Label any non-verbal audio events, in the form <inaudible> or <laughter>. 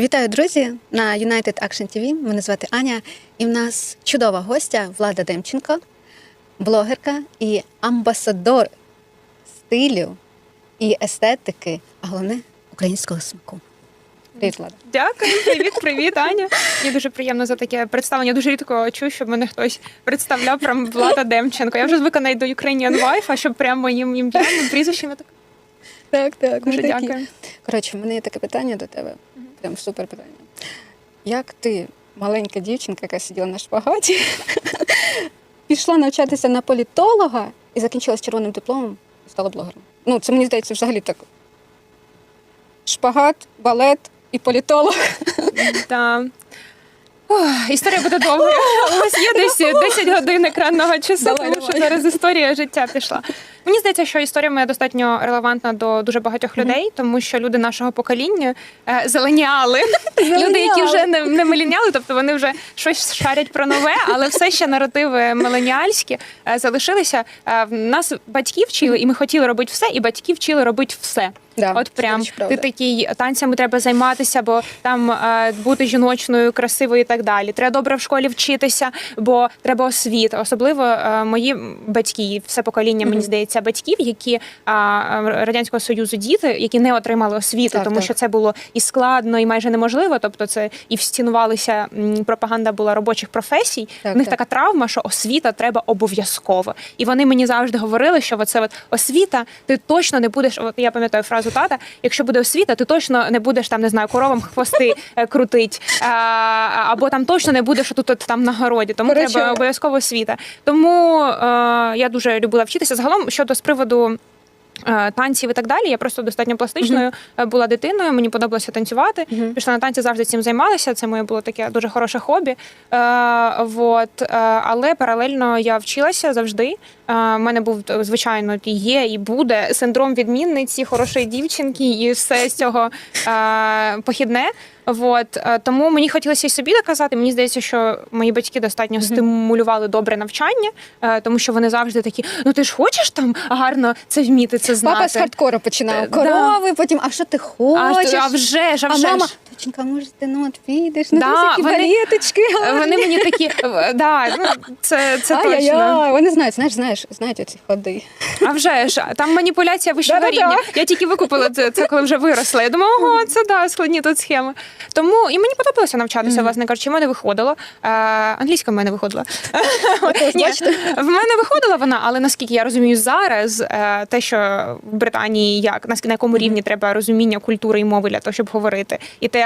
Вітаю, друзі, на United Action TV. Мене звати Аня, і в нас чудова гостя Влада Демченко, блогерка і амбасадор стилю і естетики, а головне українського смаку. Привіт, Влада. Дякую, привіт, привіт, Аня. Мені дуже приємно за таке представлення. Дуже рідко чую, щоб мене хтось представляв прям Влада Демченко. Я вже звикла навіть до Ukrainian Wife, а щоб прям моїм ім'ям прізвищем я так Так, так, дуже дякую. Коротше, в мене є таке питання до тебе. Прям супер питання. Як ти, маленька дівчинка, яка сиділа на шпагаті, <laughs> пішла навчатися на політолога і закінчила з червоним дипломом і стала блогером? Ну, це мені здається, взагалі так. Шпагат, балет і політолог. <laughs> Та Ох, історія буде довгою. У вас є десь 10 годин екранного часу, тому що зараз історія життя пішла. Мені здається, що історія моя достатньо релевантна до дуже багатьох людей, тому що люди нашого покоління е, зеленіали. <laughs> Люди, які вже не, не меліняли. тобто вони вже щось шарять про нове, але все ще наративи меленіальські е, залишилися. Е, в нас батьки вчили, і ми хотіли робити все, і батьки вчили робити все. Да, От прям ти такий танцями треба займатися, бо там е, бути жіночною, красивою і так далі. Треба добре в школі вчитися, бо треба освіта. Особливо е, мої батьки, все покоління, мені здається, батьків, які е, радянського союзу діти, які не отримали освіти, Так, тому так. що це було і складно, і майже неможливо. Тобто, це і встінувалися пропаганда була робочих професій. Так, в них так. така травма, що освіта треба обов'язково. І вони мені завжди говорили, що оце от освіта, ти точно не будеш. От я пам'ятаю фразу тата: якщо буде освіта, ти точно не будеш там, не знаю, коровам хвости е, крутить, а, або там точно не будеш тут от, там на городі. Тому Короче. треба обов'язково освіта. Тому е, я дуже любила вчитися. Загалом щодо з приводу. Е, Танців і так далі. Я просто достатньо пластичною е, була дитиною. Мені подобалося танцювати. Мгм. Пішла на танці, завжди цим займалася. Це моє було таке дуже хороше хобі. Е, вот, е, але паралельно я вчилася завжди. Е, У мене був звичайно є і буде синдром відмінниці, хорошої дівчинки, і все з цього е, похідне. Вот, е, тому мені хотілося і собі доказати. Мені здається, що мої батьки достатньо стимулювали добре навчання, е, тому що вони завжди такі: ну ти ж хочеш там гарно це вміти, це знати. Папа з хардкору починав. Е, Корови, потім, а що ти хочеш? а вже ж, а А вже мама, ж. доченька, може, ти ну от підеш, ну Да, вони- балеточки. Вони мені такі, да, ну, це, це точно. Ай-яй-яй, Вони знають, знаєш, знаєш, знають оці ходи. А вже ж там маніпуляція вищого Да-да-да. рівня. Я тільки викупила це, це коли вже виросла. Я думаю, ого, це да, складні тут схеми. Тому і мені подобалося навчатися, власне кажучи, в мене виходило. Е, англійська в мене виходила. <laughs> Ні, в мене виходила вона, але наскільки я розумію зараз, е, те, що в Британії як на, на якому рівні треба розуміння культури і мови для того, щоб говорити, і те